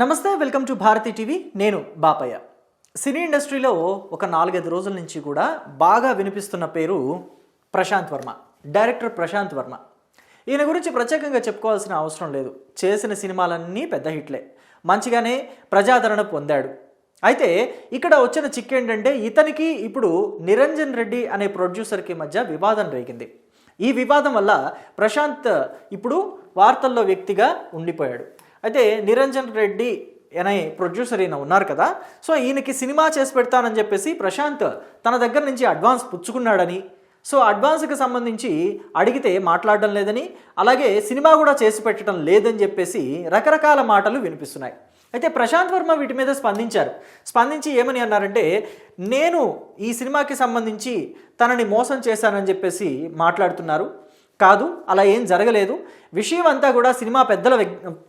నమస్తే welcome to Bharati TV. నేను బాపయ్య. సినీ ఇండస్ట్రీలో ఒక నాలుగైదు రోజుల నుంచి కూడా బాగా వినిపిస్తున్న పేరు ప్రశాంత్ వర్మ డైరెక్టర్ ప్రశాంత్ వర్మ. ఈయన గురించి ప్రత్యేకంగా చెప్పుకోవాల్సిన అవసరం లేదు. చేసిన సినిమాలన్నీ పెద్ద హిట్లే. మంచిగానే ప్రజాదరణ పొందాడు. అయితే ఇక్కడ వచ్చిన చిక్ ఏంటంటే ఇతనికి ఇప్పుడు నిరంజన్ రెడ్డి అనే ప్రొడ్యూసర్కి మధ్య వివాదం రేగింది. ఈ వివాదం వల్ల ప్రశాంత్ ఇప్పుడు వార్తల్లో వ్యక్తిగా ఉండిపోయాడు. అయితే నిరంజన్ రెడ్డి అనే ప్రొడ్యూసర్ ఈయన ఉన్నారు కదా. సో ఈయనకి సినిమా చేసి పెడతానని చెప్పేసి ప్రశాంత్ తన దగ్గర నుంచి అడ్వాన్స్ పుచ్చుకున్నాడని. సో అడ్వాన్స్కి సంబంధించి అడిగితే మాట్లాడడం లేదని అలాగే సినిమా కూడా చేసి పెట్టడం లేదని చెప్పేసి రకరకాల మాటలు వినిపిస్తున్నాయి. అయితే ప్రశాంత్ వర్మ వీటి మీద స్పందించారు. స్పందించి ఏమని అన్నారంటే నేను ఈ సినిమాకి సంబంధించి తనని మోసం చేశానని చెప్పేసి మాట్లాడుతున్నారు. కాదు అలా ఏం జరగలేదు. విషయం అంతా కూడా సినిమా పెద్దల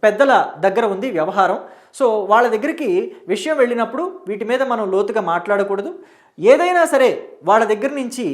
పెద్దల దగ్గర ఉంది వ్యవహారం. సో వాళ్ళ దగ్గరికి విషయం వెళ్ళినప్పుడు వీటి మీద మనం లోతుగా మాట్లాడకూడదు. ఏదైనా సరే వాళ్ళ దగ్గర నుంచి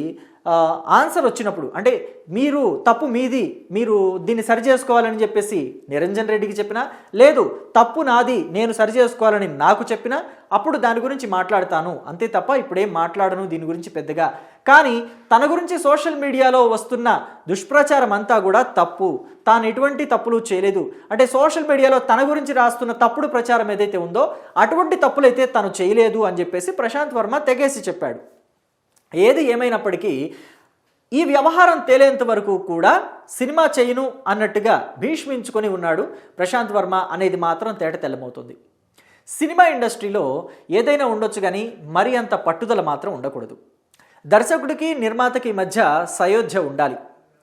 ఆన్సర్ వచ్చినప్పుడు అంటే మీరు తప్పు మీది మీరు దీన్ని సరి చేసుకోవాలని చెప్పేసి నిరంజన్ రెడ్డికి చెప్పినా లేదు తప్పు నాది నేను సరి చేసుకోవాలని నాకు చెప్పినా అప్పుడు దాని గురించి మాట్లాడతాను. అంతే తప్ప ఇప్పుడేం మాట్లాడను దీని గురించి పెద్దగా. కానీ తన గురించి సోషల్ మీడియాలో వస్తున్న దుష్ప్రచారం అంతా కూడా తప్పు. తాను ఎటువంటి తప్పులు చేయలేదు. అంటే సోషల్ మీడియాలో తన గురించి రాస్తున్న తప్పుడు ప్రచారం ఏదైతే ఉందో అటువంటి తప్పులైతే తను చేయలేదు అని చెప్పేసి ప్రశాంత్ వర్మ తెగేసి చెప్పాడు. ఏది ఏమైనప్పటికీ ఈ వ్యవహారం తేలేంత వరకు కూడా సినిమా చేయను అన్నట్టుగా భీష్మించుకొని ఉన్నాడు ప్రశాంత్ వర్మ అనేది మాత్రం తేట తెల్లమవుతుంది. సినిమా ఇండస్ట్రీలో ఏదైనా ఉండొచ్చు కానీ మరి అంత పట్టుదల మాత్రం ఉండకూడదు. దర్శకుడికి నిర్మాతకి మధ్య సయోధ్య ఉండాలి.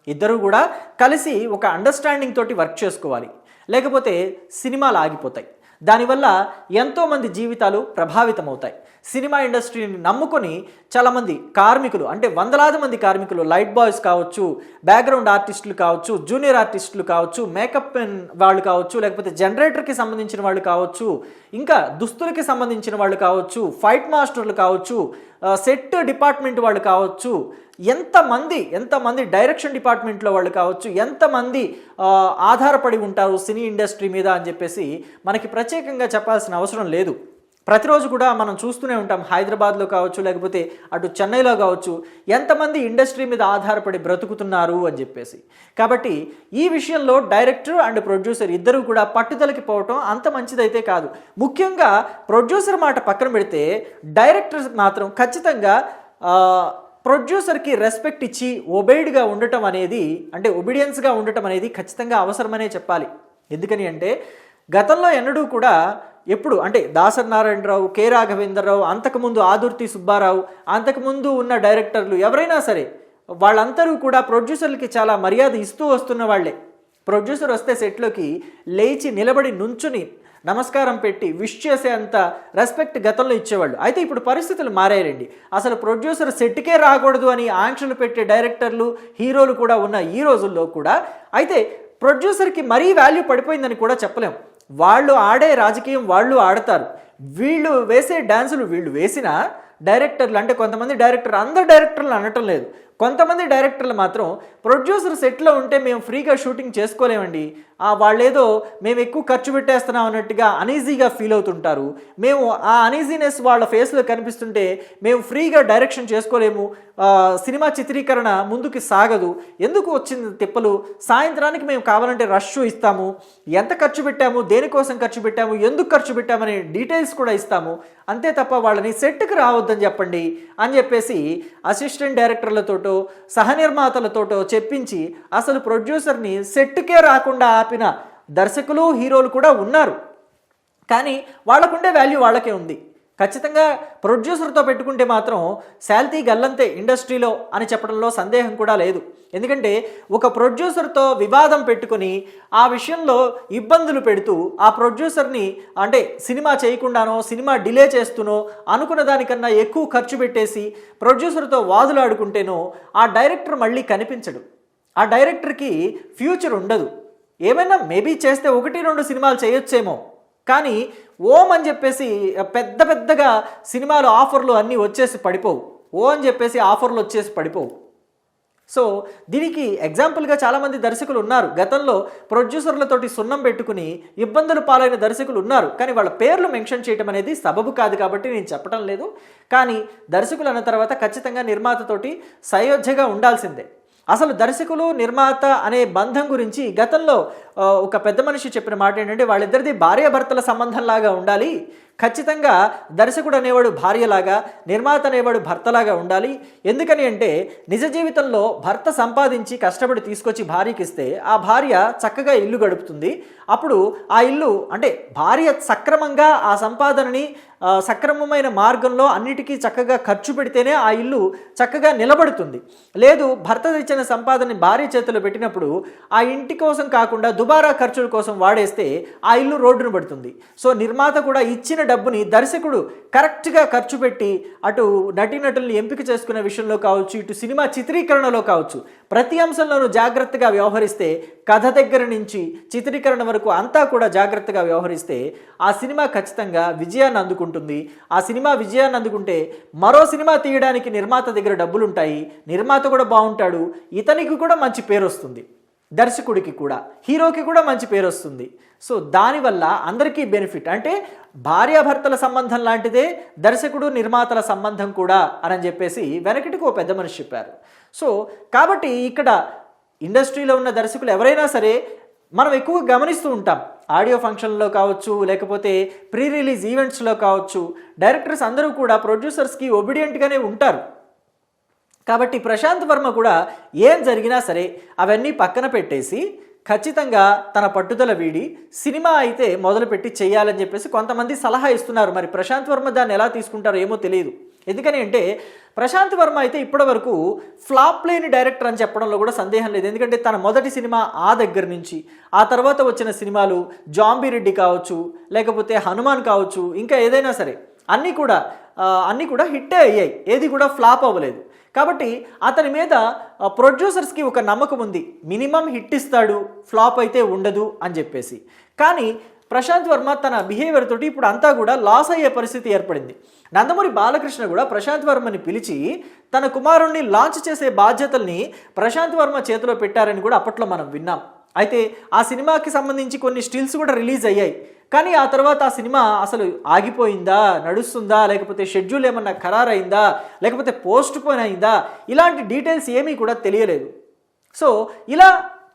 ఇద్దరూ కూడా కలిసి ఒక అండర్స్టాండింగ్ తోటి వర్క్ చేసుకోవాలి. లేకపోతే సినిమాలు ఆగిపోతాయి. దానివల్ల ఎంతోమంది జీవితాలు ప్రభావితమవుతాయి. సినిమా ఇండస్ట్రీని నమ్ముకొని చాలామంది కార్మికులు అంటే వందలాది మంది కార్మికులు లైట్ బాయ్స్ కావచ్చు బ్యాక్గ్రౌండ్ ఆర్టిస్టులు కావచ్చు జూనియర్ ఆర్టిస్టులు కావచ్చు మేకప్ మెన్ వాళ్ళు కావచ్చు లేకపోతే జనరేటర్కి సంబంధించిన వాళ్ళు కావచ్చు ఇంకా దుస్తులకి సంబంధించిన వాళ్ళు కావచ్చు ఫైట్ మాస్టర్లు కావచ్చు సెట్ డిపార్ట్మెంట్ వాళ్ళు కావచ్చు ఎంతమంది ఎంతమంది డైరెక్షన్ డిపార్ట్మెంట్లో వాళ్ళు కావచ్చు ఎంతమంది ఆధారపడి ఉంటారు సినీ ఇండస్ట్రీ మీద అని చెప్పేసి మనకి ప్రత్యేకంగా చెప్పాల్సిన అవసరం లేదు. ప్రతిరోజు కూడా మనం చూస్తూనే ఉంటాం హైదరాబాద్లో కావచ్చు లేకపోతే అటు చెన్నైలో కావచ్చు ఎంతమంది ఇండస్ట్రీ మీద ఆధారపడి బ్రతుకుతున్నారు అని చెప్పేసి. కాబట్టి ఈ విషయంలో డైరెక్టర్ అండ్ ప్రొడ్యూసర్ ఇద్దరు కూడా పట్టుదలకి పోవటం అంత మంచిదైతే కాదు. ముఖ్యంగా ప్రొడ్యూసర్ మాట పక్కన పెడితే డైరెక్టర్ మాత్రం ఖచ్చితంగా ప్రొడ్యూసర్కి రెస్పెక్ట్ ఇచ్చి ఒబైడ్గా ఉండటం అనేది అంటే ఒబీడియన్స్గా ఉండటం అనేది ఖచ్చితంగా అవసరమనే చెప్పాలి. ఎందుకని అంటే గతంలో ఎన్నడూ కూడా ఎప్పుడు అంటే దాసర్ నారాయణరావు కె రాఘవేంద్రరావు అంతకుముందు ఆదుర్తి సుబ్బారావు అంతకుముందు ఉన్న డైరెక్టర్లు ఎవరైనా సరే వాళ్ళందరూ కూడా ప్రొడ్యూసర్లకి చాలా మర్యాద ఇస్తూ వస్తున్న వాళ్ళే. ప్రొడ్యూసర్ వస్తే సెట్లోకి లేచి నిలబడి నుంచుని నమస్కారం పెట్టి విష్ చేసే అంత రెస్పెక్ట్ గతంలో ఇచ్చేవాళ్ళు. అయితే ఇప్పుడు పరిస్థితులు మారాయండి. అసలు ప్రొడ్యూసర్ సెట్కే రాకూడదు అని ఆంక్షలు పెట్టే డైరెక్టర్లు హీరోలు కూడా ఉన్న ఈ రోజుల్లో కూడా అయితే ప్రొడ్యూసర్కి మరీ వాల్యూ పడిపోయిందని కూడా చెప్పలేం. వాళ్ళు ఆడే రాజకీయం వాళ్ళు ఆడతారు. వీళ్ళు వేసే డ్యాన్సులు వీళ్ళు వేసినా డైరెక్టర్లు అంటే కొంతమంది డైరెక్టర్ అందరు డైరెక్టర్లు అనటం లేదు. కొంతమంది డైరెక్టర్లు మాత్రం ప్రొడ్యూసర్ సెట్లో ఉంటే మేము ఫ్రీగా షూటింగ్ చేసుకోలేమండి. వాళ్ళేదో మేము ఎక్కువ ఖర్చు పెట్టేస్తున్నాం అన్నట్టుగా అనీజీగా ఫీల్ అవుతుంటారు. మేము ఆ అనీజీనెస్ వాళ్ళ ఫేస్లో కనిపిస్తుంటే మేము ఫ్రీగా డైరెక్షన్ చేసుకోలేము. సినిమా చిత్రీకరణ ముందుకు సాగదు. ఎందుకు వచ్చింది తిప్పలు? సాయంత్రానికి మేము కావాలంటే రష్ ఇస్తాము. ఎంత ఖర్చు పెట్టాము? దేనికోసం ఖర్చు పెట్టాము? ఎందుకు ఖర్చు పెట్టామనే డీటెయిల్స్ కూడా ఇస్తాము. అంతే తప్ప వాళ్ళని సెట్కి రావద్దని చెప్పండి అని చెప్పేసి అసిస్టెంట్ డైరెక్టర్లతోటో సహనిర్మాతలతోటో చెప్పించి అసలు ప్రొడ్యూసర్ని సెట్కే రాకుండా ఆపిన దర్శకులు హీరోలు కూడా ఉన్నారు. కానీ వాళ్ళకుండే వాల్యూ వాళ్ళకే ఉంది. ఖచ్చితంగా ప్రొడ్యూసర్తో పెట్టుకుంటే మాత్రం శాల్తీ గల్లంతే ఇండస్ట్రీలో అని చెప్పడంలో సందేహం కూడా లేదు. ఎందుకంటే ఒక ప్రొడ్యూసర్తో వివాదం పెట్టుకొని ఆ విషయంలో ఇబ్బందులు పెడుతూ ఆ ప్రొడ్యూసర్ని అంటే సినిమా చేయకుండానో సినిమా డిలే చేస్తూనో అనుకున్న దానికన్నా ఎక్కువ ఖర్చు పెట్టేసి ప్రొడ్యూసర్తో వాదులాడుకుంటేనో ఆ డైరెక్టర్ మళ్ళీ కనిపించడు. ఆ డైరెక్టర్కి ఫ్యూచర్ ఉండదు. ఏమైనా మేబీ చేస్తే ఒకటి రెండు సినిమాలు చేయొచ్చేమో. కానీ ఓం అని చెప్పేసి పెద్ద పెద్దగా సినిమాలు ఆఫర్లు అన్నీ వచ్చేసి పడిపోవు. ఓ అని చెప్పేసి ఆఫర్లు వచ్చేసి పడిపోవు. సో దీనికి ఎగ్జాంపుల్గా చాలామంది దర్శకులు ఉన్నారు. గతంలో ప్రొడ్యూసర్లతోటి సున్నం పెట్టుకుని ఇబ్బందులు పాలైన దర్శకులు ఉన్నారు. కానీ వాళ్ళ పేర్లు మెన్షన్ చేయడం అనేది సబబు కాదు కాబట్టి నేను చెప్పడం లేదు. కానీ దర్శకులు అన్న తర్వాత ఖచ్చితంగా నిర్మాతతోటి సయోధ్యగా ఉండాల్సిందే. అసలు దర్శకులు నిర్మాత అనే బంధం గురించి గతంలో ఒక పెద్ద మనిషి చెప్పిన మాట ఏంటంటే వాళ్ళిద్దరిది భార్యాభర్తల సంబంధంలాగా ఉండాలి. ఖచ్చితంగా దర్శకుడు అనేవాడు భార్యలాగా నిర్మాత అనేవాడు భర్తలాగా ఉండాలి. ఎందుకని అంటే నిజ జీవితంలో భర్త సంపాదించి కష్టపడి తీసుకొచ్చి భార్యకి ఇస్తే ఆ భార్య చక్కగా ఇల్లు గడుపుతుంది. అప్పుడు ఆ ఇల్లు అంటే భార్య సక్రమంగా ఆ సంపాదనని సక్రమమైన మార్గంలో అన్నిటికీ చక్కగా ఖర్చు పెడితేనే ఆ ఇల్లు చక్కగా నిలబడుతుంది. లేదు భర్త తెచ్చిన సంపాదనని భార్య చేతిలో పెట్టినప్పుడు ఆ ఇంటి కోసం కాకుండా దుబారా ఖర్చుల కోసం వాడేస్తే ఆ ఇల్లు రోడ్డును పడుతుంది. సో నిర్మాత కూడా ఇచ్చిన డబ్బుని దర్శకుడు కరెక్ట్గా ఖర్చు పెట్టి అటు నటీనటుల్ని ఎంపిక చేసుకునే విషయంలో కావచ్చు ఇటు సినిమా చిత్రీకరణలో కావచ్చు ప్రతి అంశంలోనూ జాగ్రత్తగా వ్యవహరిస్తే కథ దగ్గర నుంచి చిత్రీకరణ వరకు అంతా కూడా జాగ్రత్తగా వ్యవహరిస్తే ఆ సినిమా ఖచ్చితంగా విజయాన్ని అందుకుంటుంది. ఆ సినిమా విజయాన్ని అందుకుంటే మరో సినిమా తీయడానికి నిర్మాత దగ్గర డబ్బులు ఉంటాయి నిర్మాత కూడా బాగుంటాడు ఇతనికి కూడా మంచి పేరు వస్తుంది దర్శకుడికి కూడా హీరోకి కూడా మంచి పేరు వస్తుంది. సో దానివల్ల అందరికీ బెనిఫిట్. అంటే భార్యాభర్తల సంబంధం లాంటిదే దర్శకుడు నిర్మాతల సంబంధం కూడా అని చెప్పేసి వెనకటికి ఓ పెద్ద మనిషి చెప్పారు. సో కాబట్టి ఇక్కడ ఇండస్ట్రీలో ఉన్న దర్శకులు ఎవరైనా సరే మనం ఎక్కువ గమనిస్తూ ఉంటాం. ఆడియో ఫంక్షన్లో కావచ్చు లేకపోతే ప్రీ రిలీజ్ ఈవెంట్స్లో కావచ్చు డైరెక్టర్స్ అందరూ కూడా ప్రొడ్యూసర్స్కి ఒబిడియంట్గానే ఉంటారు. కాబట్టి ప్రశాంత్ వర్మ కూడా ఏం జరిగినా సరే అవన్నీ పక్కన పెట్టేసి ఖచ్చితంగా తన పట్టుదల వీడి సినిమా అయితే మొదలుపెట్టి చేయాలని చెప్పేసి కొంతమంది సలహా ఇస్తున్నారు. మరి ప్రశాంత్ వర్మ దాన్ని ఎలా తీసుకుంటారో ఏమో తెలియదు. ఎందుకని అంటే ప్రశాంత్ వర్మ అయితే ఇప్పటివరకు ఫ్లాప్ లేని డైరెక్టర్ అని చెప్పడంలో కూడా సందేహం లేదు. ఎందుకంటే తన మొదటి సినిమా ఆ దగ్గర నుంచి ఆ తర్వాత వచ్చిన సినిమాలు జాంబీ రెడ్డి కావచ్చు లేకపోతే హనుమాన్ కావచ్చు ఇంకా ఏదైనా సరే అన్నీ కూడా అన్నీ కూడా హిట్టే అయ్యాయి. ఏది కూడా ఫ్లాప్ అవ్వలేదు. కాబట్టి అతని మీద ప్రొడ్యూసర్స్కి ఒక నమ్మకం ఉంది. మినిమం హిట్ ఇస్తాడు ఫ్లాప్ అయితే ఉండదు అని చెప్పేసి. కానీ ప్రశాంత్ వర్మ తన బిహేవియర్ తోటి ఇప్పుడు అంతా కూడా లాస్ అయ్యే పరిస్థితి ఏర్పడింది. నందమూరి బాలకృష్ణ కూడా ప్రశాంత్ వర్మని పిలిచి తన కుమారుణ్ణి లాంచ్ చేసే బాధ్యతల్ని ప్రశాంత్ వర్మ చేతిలో పెట్టారని కూడా అప్పట్లో మనం విన్నాం. అయితే ఆ సినిమాకి సంబంధించి కొన్ని స్టిల్స్ కూడా రిలీజ్ అయ్యాయి. కానీ ఆ తర్వాత ఆ సినిమా అసలు ఆగిపోయిందా? నడుస్తుందా? లేకపోతే షెడ్యూల్ ఏమన్నా ఖరారైందా? లేకపోతే పోస్ట్ పోన్ అయిందా? ఇలాంటి డీటెయిల్స్ ఏమీ కూడా తెలియలేదు. సో ఇలా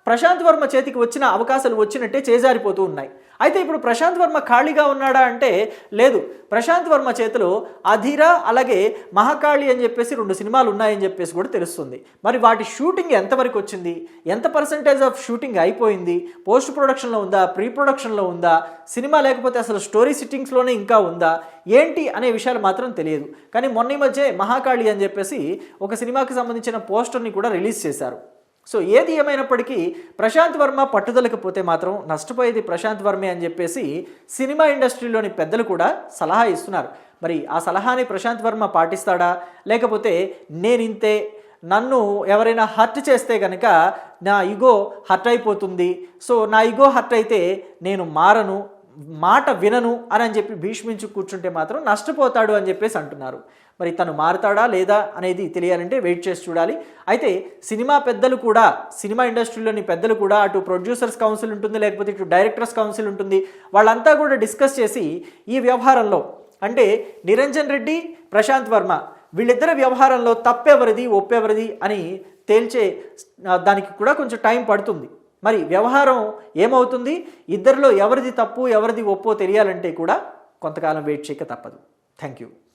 ప్రశాంత్ వర్మ చేతికి వచ్చిన అవకాశాలు వచ్చినట్టే చేజారిపోతూ ఉన్నాయి. అయితే ఇప్పుడు ప్రశాంత్ వర్మ ఖాళీగా ఉన్నాడా అంటే లేదు. ప్రశాంత్ వర్మ చేతిలో అధీర అలాగే మహాకాళి అని చెప్పేసి రెండు సినిమాలు ఉన్నాయని చెప్పేసి కూడా తెలుస్తుంది. మరి వాటి షూటింగ్ ఎంతవరకు వచ్చింది? ఎంత పర్సంటేజ్ ఆఫ్ షూటింగ్ అయిపోయింది? పోస్ట్ ప్రొడక్షన్లో ఉందా? ప్రీ ప్రొడక్షన్లో ఉందా? సినిమా లేకపోతే అసలు స్టోరీ సిట్టింగ్స్లోనే ఇంకా ఉందా? ఏంటి అనే విషయాలు మాత్రం తెలియదు. కానీ మొన్న ఈ మధ్య మహాకాళి అని చెప్పేసి ఒక సినిమాకి సంబంధించిన పోస్టర్ని కూడా రిలీజ్ చేశారు. సో ఏది ఏమైనప్పటికీ ప్రశాంత్ వర్మ పట్టుదలకు పోతే మాత్రం నష్టపోయేది ప్రశాంత్ వర్మే అని చెప్పేసి సినిమా ఇండస్ట్రీలోని పెద్దలు కూడా సలహా ఇస్తున్నారు. మరి ఆ సలహాని ప్రశాంత్ వర్మ పాటిస్తాడా? లేకపోతే నేనింతే నన్ను ఎవరైనా హర్ట్ చేస్తే కనుక నా ఇగో హర్ట్ అయిపోతుంది. సో నా ఇగో హర్ట్ అయితే నేను మారను. మాట వినను అని అని చెప్పి భీష్మించు కూర్చుంటే మాత్రం నష్టపోతాడు అని చెప్పేసి అంటున్నారు. మరి తను మారుతాడా లేదా అనేది తెలియాలంటే వెయిట్ చేసి చూడాలి. అయితే సినిమా పెద్దలు కూడా సినిమా ఇండస్ట్రీలోని పెద్దలు కూడా అటు ప్రొడ్యూసర్స్ కౌన్సిల్ ఉంటుంది లేకపోతే ఇటు డైరెక్టర్స్ కౌన్సిల్ ఉంటుంది వాళ్ళంతా కూడా డిస్కస్ చేసి ఈ వ్యవహారంలో అంటే నిరంజన్ రెడ్డి ప్రశాంత్ వర్మ వీళ్ళిద్దరి వ్యవహారంలో తప్పెవరిది ఒప్పెవరిది అని తేల్చే దానికి కూడా కొంచెం టైం పడుతుంది. మరి వ్యవహారం ఏమవుతుంది? ఇద్దరిలో ఎవరిది తప్పు ఎవరిది ఒప్పో తెలియాలంటే కూడా కొంతకాలం వెయిట్ చేయక తప్పదు. Thank you